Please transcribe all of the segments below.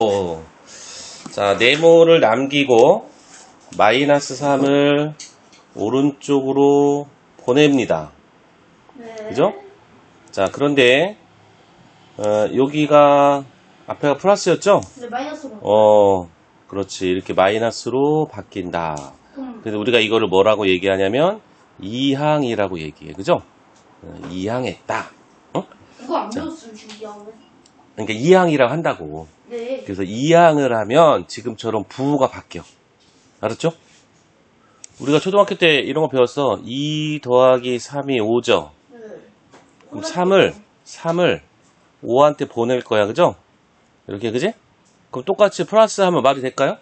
오. 자, 네모를 남기고 마이너스 3을 오른쪽으로 보냅니다. 네. 그죠? 자, 그런데 어, 여기가 앞에가 플러스였죠? 네, 마이너스로. 어, 그렇지. 이렇게 마이너스로 바뀐다. 그럼 그래서 우리가 이거를 뭐라고 얘기하냐면 이항이라고 얘기해. 그죠? 어, 이항했다. 어? 이거 안 배웠어요, 준비하고. 그러니까 이항이라고 한다고. 네. 그래서 이항을 하면 지금처럼 부호가 바뀌어. 알았죠? 우리가 초등학교 때 이런 거 배웠어. 2 더하기 3이 5죠. 네. 그럼 3을, 3을 5한테 보낼 거야. 그죠? 이렇게, 그지? 그럼 똑같이 플러스 하면 말이 될까요?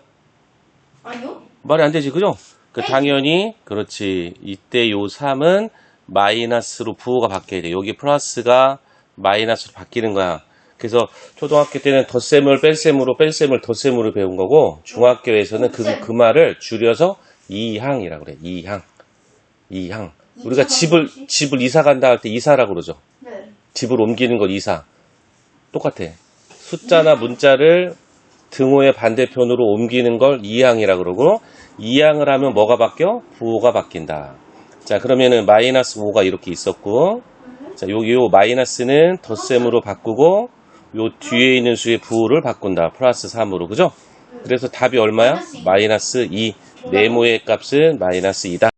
아니요? 말이 안 되지. 그죠? 그 당연히, 그렇지. 이때 요 3은 마이너스로 부호가 바뀌어야 돼. 여기 플러스가 마이너스로 바뀌는 거야. 그래서 초등학교 때는 덧셈을 뺄셈으로 뺄셈을 덧셈으로 배운 거고 중학교에서는 그. 그 말을 줄여서 이항이라고 그래. 이항. 이항. 우리가 집을? 집을 이사 간다 할 때 이사라고 그러죠. 네. 집을 옮기는 것 이사. 똑같아. 숫자나 문자를 등호의 반대편으로 옮기는 걸 이항이라 그러고 이항을 하면 뭐가 바뀌어? 부호가 바뀐다. 자, 그러면은 마이너스 5가 이렇게 있었고 자, 여기 요 마이너스는 덧셈으로 바꾸고 요 뒤에 있는 수의 부호를 바꾼다. 플러스 3으로. 그죠? 그래서 답이 얼마야? 마이너스 이. 마이너스 2. 네모의 값은 마이너스 2다.